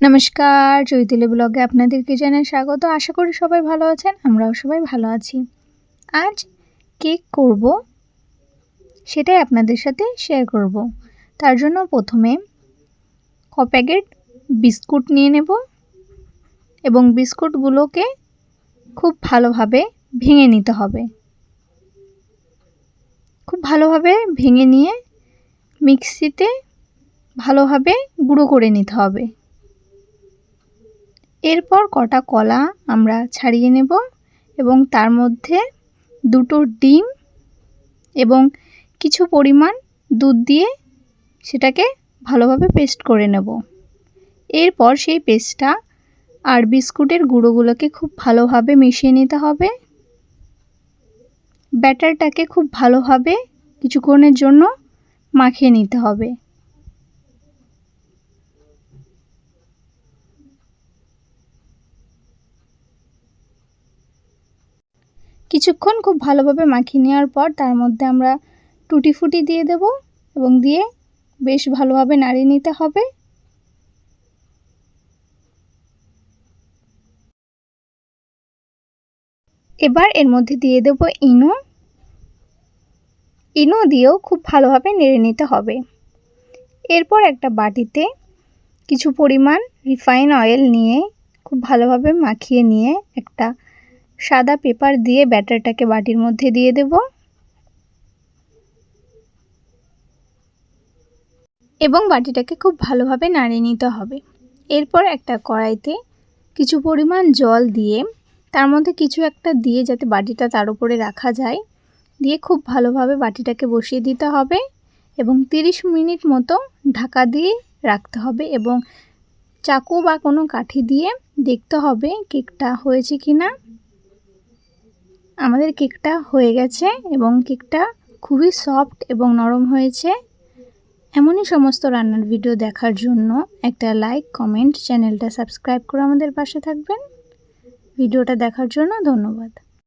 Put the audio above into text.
নমস্কার, চৈতালি ব্লগে আপনাদেরকে জানাই স্বাগত। আশা করি সবাই ভালো আছেন, আমরাও সবাই ভালো আছি। আজ কেক করব সেটাই আপনাদের সাথে শেয়ার করব। তার জন্য প্রথমে ক প্যাকেট বিস্কুট নিয়ে নেব এবং বিস্কুটগুলোকে খুব ভালোভাবে ভেঙে নিতে হবে। খুব ভালোভাবে ভেঙে নিয়ে মিক্সিতে ভালোভাবে গুঁড়ো করে নিতে হবে। এরপর কটা কলা আমরা ছাড়িয়ে নেব এবং তার মধ্যে দুটো ডিম এবং কিছু পরিমাণ দুধ দিয়ে সেটাকে ভালোভাবে পেস্ট করে নেব। এরপর সেই পেস্টটা আর বিস্কুটের গুঁড়োগুলোকে খুব ভালোভাবে মিশিয়ে নিতে হবে। ব্যাটারটাকে খুব ভালোভাবে কিছুক্ষণের জন্য মাখিয়ে নিতে হবে। কিছুক্ষণ খুব ভালোভাবে মাখিয়ে নেওয়ার পর তার মধ্যে আমরা টুটি ফুটি দিয়ে দেব এবং দিয়ে বেশ ভালোভাবে নাড়িয়ে নিতে হবে। এবার এর মধ্যে দিয়ে দেব ইনো। ইনো দিয়েও খুব ভালোভাবে নেড়ে নিতে হবে। এরপর একটা বাটিতে কিছু পরিমাণ রিফাইন অয়েল নিয়ে খুব ভালোভাবে মাখিয়ে নিয়ে একটা সাদা পেপার দিয়ে ব্যাটারটাকে বাটির মধ্যে দিয়ে দেব। এবং বাটিটাকে খুব ভালোভাবে নাড়িয়ে নিতে হবে। এরপর একটা কড়াইতে কিছু পরিমাণ জল দিয়ে, তার মধ্যে কিছু একটা দিয়ে যাতে বাটিটা তার উপরে রাখা যায়, দিয়ে খুব ভালোভাবে বাটিটাকে বসিয়ে দিতে হবে এবং 30 মিনিট মতো ঢাকা দিয়ে রাখতে হবে এবং চাকু বা কোনো কাঠি দিয়ে দেখতে হবে কেকটা হয়েছে কি না আমাদের কেকটা হয়ে গেছে এবং কেকটা খুবই সফট এবং নরম হয়েছে। এমনই সমস্ত রান্নার ভিডিও দেখার জন্য একটা লাইক, কমেন্ট, চ্যানেলটা সাবস্ক্রাইব করে আমাদের পাশে থাকবেন। ভিডিওটা দেখার জন্য ধন্যবাদ।